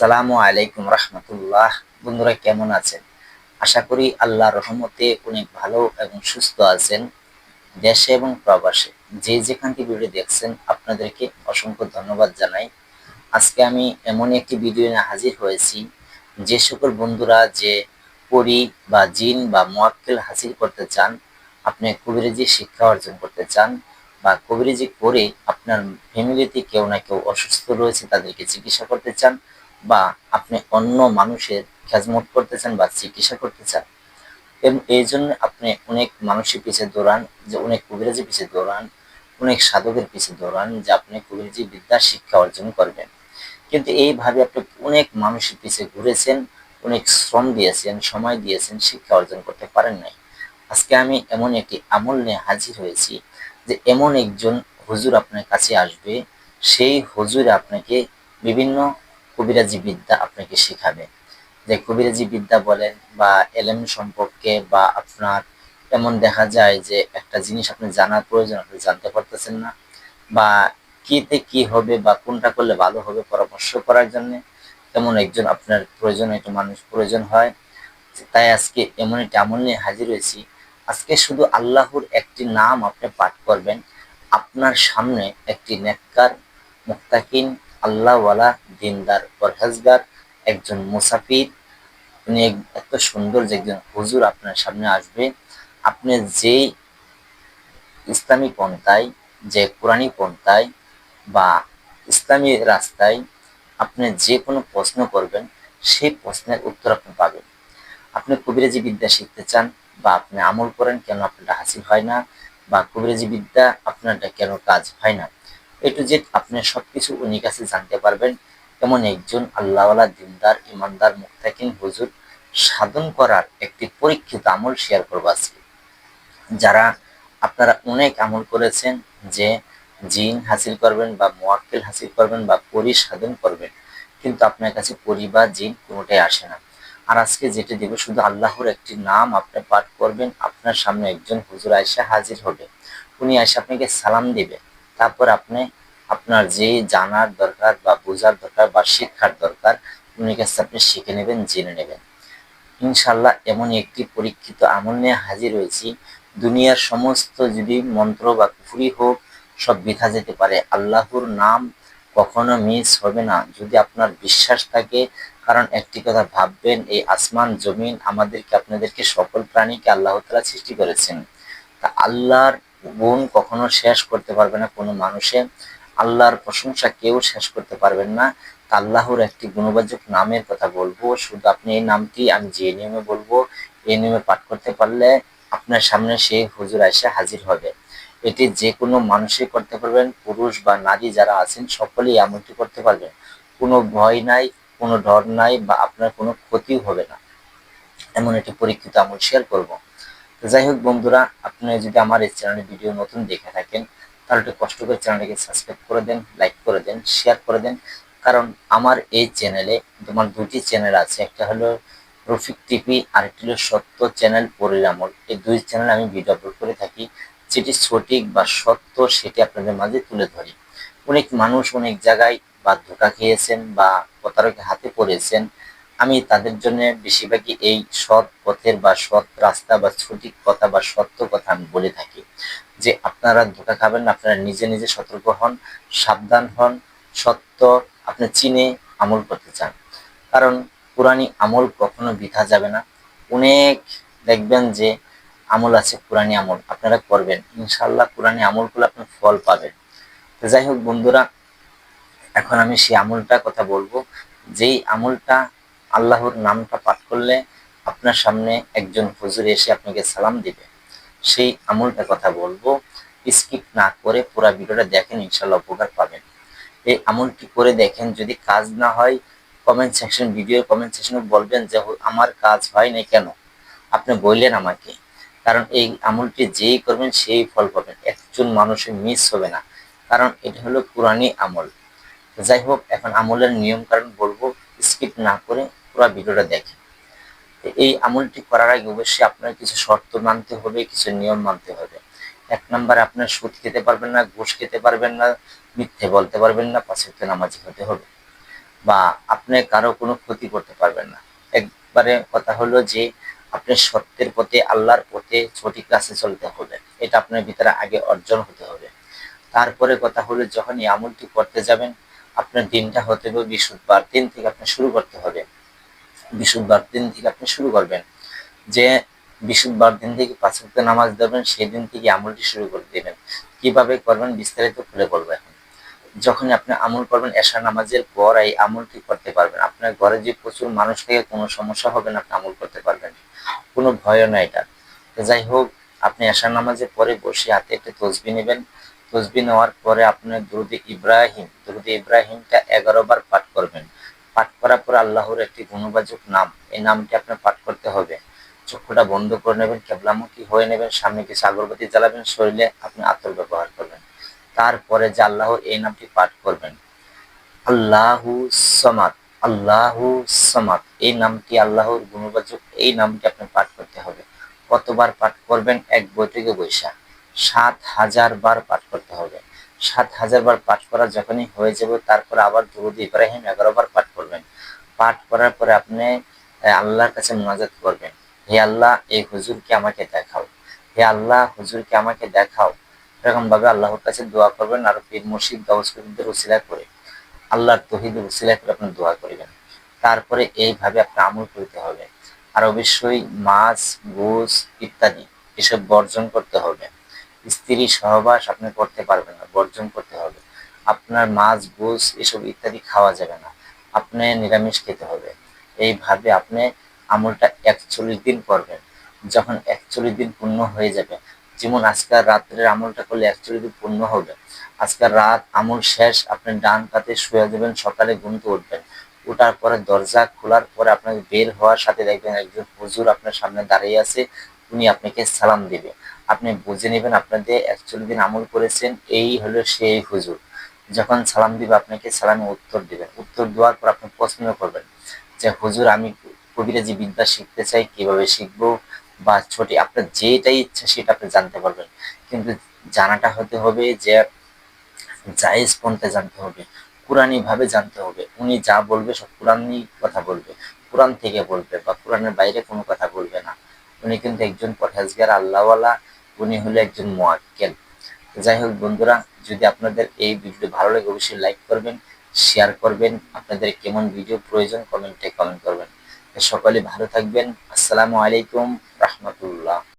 আসসালামু আলাইকুম রহমতুল্লাহ। বন্ধুরা, কেমন আছেন? আশা করি আল্লাহ রহমতে অনেক ভালো এবং সুস্থ আছেন দেশে এবং প্রবাসে। যে যেখান থেকে ভিডিও দেখছেন, আপনাদেরকে অসংখ্য ধন্যবাদ জানাই। আজকে আমি এমন একটি ভিডিও নিয়ে হাজির হয়েছি, যে সকল বন্ধুরা যে পরি বা জিন বা মোয়াক্কেল হাসিল করতে চান, আপনি কবিরাজি শিক্ষা অর্জন করতে চান বা কবিরাজি করে আপনার ফ্যামিলিতে কেউ না কেউ অসুস্থ রয়েছে, তাদেরকে চিকিৎসা করতে চান বা আপনি অন্য মানুষের খেজমত করতে চান বা চিকিৎসা করতে চান এবং এই জন্য আপনি অনেক মানুষের পিছিয়ে দৌড়ান, যে অনেক কবিরাজি পিছিয়ে দৌড়ান, অনেক সাধকের পিছিয়ে দৌড়ান, যে আপনি কবিরাজি বিদ্যার শিক্ষা অর্জন করবেন। কিন্তু এইভাবে আপনি অনেক মানুষের পিছিয়ে ঘুরেছেন, অনেক শ্রম দিয়েছেন, সময় দিয়েছেন, শিক্ষা অর্জন করতে পারেন নাই। আজকে আমি এমন একটি আমল নিয়ে হাজির হয়েছি যে এমন একজন হুজুর আপনার কাছে আসবে, সেই হুজুর আপনাকে বিভিন্ন কবিরাজি বিদ্যা আপনাকে শেখাবে। যে কবিরাজি বিদ্যা বলেন বা এলেম সম্পর্কে বা আপনার এমন দেখা যায় যে একটা জিনিস আপনি জানার প্রয়োজন, আপনি জানতে পারতেছেন না বা কিতে কি হবে বা কোনটা করলে ভালো হবে পরামর্শ করার জন্য তেমন একজন আপনার প্রয়োজন একটা মানুষ প্রয়োজন হয়। তাই আজকে এমন একটি আমল নিয়ে হাজির হয়েছি। আজকে শুধু আল্লাহর একটি নাম আপনি পাঠ করবেন। আপনার সামনে একটি নেককার মুক্তাকিন আল্লাহওয়ালা দিনদার, পরহেজগার, একজন মুসাফির। উনি এত সুন্দর যে একজন হুজুর আপনার সামনে আসবে। আপনি যেই ইসলামী পন্থায়, যে কোরআনী পন্থায় বা ইসলামী রাস্তায় আপনি যে কোনো প্রশ্ন করবেন, সেই প্রশ্নের উত্তর আপনি পাবেন। আপনি কবিরাজি বিদ্যা শিখতে চান বা আপনি আমল করেন কেন আপনারটা হাসিল হয় না, বা কবিরাজি বিদ্যা আপনারটা কেন কাজ হয় না। এ টু জেড আপনি সবকিছু উনি কাছে জানতে পারবেন। এমন একজন আল্লাহওয়ালা দিনদার, ইমানদার মুক্তাকিন হুজুর সাধন করার একটি পরীক্ষিত আমল শেয়ার করব আজকে। যারা আপনারা অনেক আমল করেছেন যে জিন হাসিল করবেন বা মোয়াক্কেল হাসিল করবেন বা পরি সাধন করবেন, কিন্তু আপনার কাছে পরি বা জিন কোনোটাই আসে না। আর আজকে যেটা দেবো শুধু আল্লাহর একটি নাম আপনি পাঠ করবেন, আপনার সামনে একজন হুজুর আয়সা হাজির হবে। উনি এসে আপনাকে সালাম দিবে। তারপর আপনি আপনার যে জানার দরকার বা বোঝার দরকার বা শিক্ষার দরকার, উনি কাছে আপনি শিখে নেবেন, জেনে নেবেন। ইনশাল্লাহ এমন একটি পরীক্ষিত আমল নিয়ে হাজির হয়েছি। দুনিয়ার সমস্ত যদি মন্ত্র বা কুফুরি হোক, সব বৃথা যেতে পারে। আল্লাহর নাম কখনো মিস হবে না। যদি আপনার বিশ্বাস থাকে, কারণ একটি কথা ভাববেন, এই আসমান, জমিন আমাদেরকে, আপনাদেরকে সকল প্রাণীকে আল্লাহ তালা সৃষ্টি করেছেন। তা আল্লাহর গুণ কখনো শেষ করতে পারবে না কোনো মানুষে। আল্লাহর প্রশংসা কেউ শেষ করতে পারবেন না। আল্লাহর একটি গুণবাচক নামের কথা বলব। শুধু আপনি এই নামটি আমি যে নিয়মে বলব এই নিয়মে পাঠ করতে পারলে আপনার সামনে সেই হুজুর এসে হাজির হবে। এটি যে কোনো মানুষই করতে পারবেন, পুরুষ বা নারী যারা আছেন, সকলেই এমনটি করতে পারবেন কোনো ভয় নাই, কোনো ডর নাই বা আপনার কোনো ক্ষতিও হবে না। এমন একটি পরীক্ষিত আমল শেয়ার করব। যাই হোক বন্ধুরা, আপনি যদি আমার এই চ্যানেলের ভিডিও নতুন দেখে থাকেন তাহলে একটু কষ্ট করে চ্যানেলটিকে সাবস্ক্রাইব করে দেন লাইক করে দেন শেয়ার করে দেন। কারণ আমার এই চ্যানেলে তোমার দুটি চ্যানেল আছে, একটা হলো রফিক টিভি আর একটি হলো সত্য চ্যানেল পরিরামল এই দুই চ্যানেল আমি ভিডিও আপলোড করে থাকি, যেটি সঠিক বা সত্য সেটি আপনাদের মাঝে তুলে ধরি। অনেক মানুষ অনেক জায়গায় বা ধোকা খেয়েছেন বা প্রতারকের হাতে পড়েছেন আমি তাদের জন্য বেশিরভাগই এই সৎ পথের বা সৎ রাস্তা বা সঠিক কথা বা সত্য কথা আমি বলে থাকি। যে আপনারা ধোকা খাবেন না, আপনারা নিজে নিজে সতর্ক হন, সাবধান হন, সত্য আপনি চিনে আমল করতে চান। কারণ পুরানি আমল কখনো বৃথা যাবে না। অনেক দেখবেন যে আমল আছে পুরানি আমল। আপনারা করবেন। ইনশাল্লাহ পুরানি আমল করলে আপনি ফল পাবেন। যাই হোক বন্ধুরা, এখন আমি সেই আমলটা কথা বলব। যেই আমলটা আল্লাহর নামটা পাঠ করলে আপনার সামনে একজন হুজুর এসে আপনাকে সালাম দিবে। সেই আমলটা কথা বলব। স্কিপ না করে পুরা ভিডিওটা দেখেন ইনশাল্লাহ উপকার পাবেন। এই আমলটি করে দেখেন, যদি কাজ না হয় কমেন্ট সেকশন ভিডিও কমেন্ট সেকশনে বলবেন যে আমার কাজ হয় না কেন? আপনি বললেন আমাকে। কারণ এই আমলটি যেই করবেন, সেই ফল পাবেন। একজন মানুষের মিস হবে না। কারণ এটা হলো পুরানি আমল। যাই হোক, এখন আমলের নিয়ম কারণ বলব। স্কিপ না করে পুরো ভিডিওটা দেখেন। এই আমলটি করার আগে অবশ্যই আপনার কিছু শর্ত মানতে হবে, কিছু নিয়ম মানতে হবে। এক নম্বর, আপনার সুদ খেতে পারবেন না, ঘুষ খেতে পারবেন না, মিথ্যে বলতে পারবেন না পাঁচক্ত নামাজি হতে হবে। বা আপনি কারও কোনো ক্ষতি করতে পারবেন না। একবারে কথা হলো যে আপনি সত্যের পথে, আল্লাহর পথে সঠিক কাছে চলতে হবে। এটা আপনার ভিতরে আগে অর্জন হতে হবে। তারপরে কথা হলো যখন এই আমলটি করতে যাবেন, আপনার দিনটা হতে হবে বৃহস্পতিবার দিন থেকে আপনি শুরু করতে হবে। বৃহস্পতিবার দিন থেকে আপনি শুরু করবেন। যে বৃহস্পতিবার দিন থেকে পাঁচ ওয়াক্ত নামাজ দেবেন সেই দিন থেকে আমলটি শুরু করে দেবেন। কীভাবে করবেন বিস্তারিত খুলে বলব এখন। যখন আপনি আমল করবেন এশা নামাজের পর এই আমলটি করতে পারবেন। আপনার ঘরে যে প্রচুর মানুষ থেকে, কোনো সমস্যা হবে না, আপনি আমল করতে পারবেন। কোনো ভয় না এটা। যাই হোক, আপনি এশা নামাজের পরে বসে হাতে একটা তসবি নেবেন। তসবি নেওয়ার পরে আপনার দুরুদে ইব্রাহিম, দুরুদে ইব্রাহিমটা এগারো বার পাঠ করবেন। পাঠ করার পর আল্লাহর একটি গুণবাচক নাম, এই নামটি আপনার পাঠ করতে হবে। চক্ষুটা বন্ধ করে নেবেন, কেবলামুখী হয়ে নেবেন সামনে কিছু আগরবাতি জ্বালাবেন, শরীরে আপনি আতর ব্যবহার করবেন। তারপরে যে আল্লাহ এই নামটি পাঠ করবেন, আল্লাহু সমাদ আল্লাহু সমাদ, এই নামটি আল্লাহর গুণবাচক, এই নামটি আপনি পাঠ করতে হবে। কতবার পাঠ করবেন? এক বৈঠকে বৈশা। সাত হাজার বার পাঠ করতে হবে। সাত হাজার বার পাঠ করা যখনই হয়ে যাবে, তারপর আবার দুরুদ ইব্রাহিম এগারো বার পাঠ পাঠ করার পরে আপনি আল্লাহর কাছে মোনাজাত করবেন। হে আল্লাহ, এই হুজুরকে আমাকে দেখাও। হে আল্লাহ, হুজুরকে আমাকে দেখাও। এরকম ভাবে আল্লাহর কাছে দোয়া করবেন আর পীর মুর্শিদ গাউসকুদ্দের উসিলা করে, আল্লাহর তহিদের উসিলা করে আপনি দোয়া করবেন। তারপরে এইভাবে আপনার আমল করতে হবে। আর অবশ্যই মাছ গোস ইত্যাদি এসব বর্জন করতে হবে। স্ত্রী সহবাস আপনি করতে পারবেন না, বর্জন করতে হবে। আপনার মাছ গোস এসব ইত্যাদি খাওয়া যাবে না। আপনি নিরামিষ খেতে হবে। এইভাবে আপনি আমলটা একচল্লিশ দিন করবেন। যখন একচল্লিশ দিন পূর্ণ হয়ে যাবে, যেমন আজকাল রাত্রের আমলটা করলে একচল্লিশ দিন পূর্ণ হবে আজকাল রাত আমল শেষ, আপনি ডান কাতে শুয়ে দেবেন সকালে ঘুমতে উঠবেন। ওঠার পরে দরজা খোলার পরে আপনাকে বের হওয়ার সাথে দেখবেন একজন হুজুর আপনার সামনে দাঁড়িয়ে আছে, উনি আপনাকে সালাম দিবে। আপনি বুঝে নেবেন, আপনাদের একচল্লিশ দিন আমল করেছেন, এই হলো সেই হুজুর। যখন সালাম দিবে, আপনাকে সালামে উত্তর দিবেন উত্তর দেওয়ার পর আপনি প্রশ্ন করবেন যে, হুজুর, আমি কবিরাজি বিদ্যা শিখতে চাই, কীভাবে শিখব? বা ছোটি, আপনার যেটাই ইচ্ছা সেটা আপনি জানতে পারবেন। কিন্তু জানাটা হতে হবে যে, জায়েজ পন্থে জানতে হবে? কোরআনি ভাবে জানতে হবে। উনি যা বলবে সব কোরআনই কথা বলবে। কোরআন থেকে বলবে বা কোরআনের বাইরে কোনো কথা বলবে না। উনি কিন্তু একজন পরহেজগার, আল্লাহওয়ালা। উনি হলো একজন মোয়াক্কেল। যাই হোক বন্ধুরা, যদি আপনাদের এই ভিডিও ভালো লাগে, অবশ্যই লাইক করবেন শেয়ার করবেন। আপনাদের কেমন ভিডিও প্রয়োজন কমেন্টে কমেন্ট করবেন। সকলে ভালো থাকবেন। আসসালামু আলাইকুম, রহমতুল্লাহ।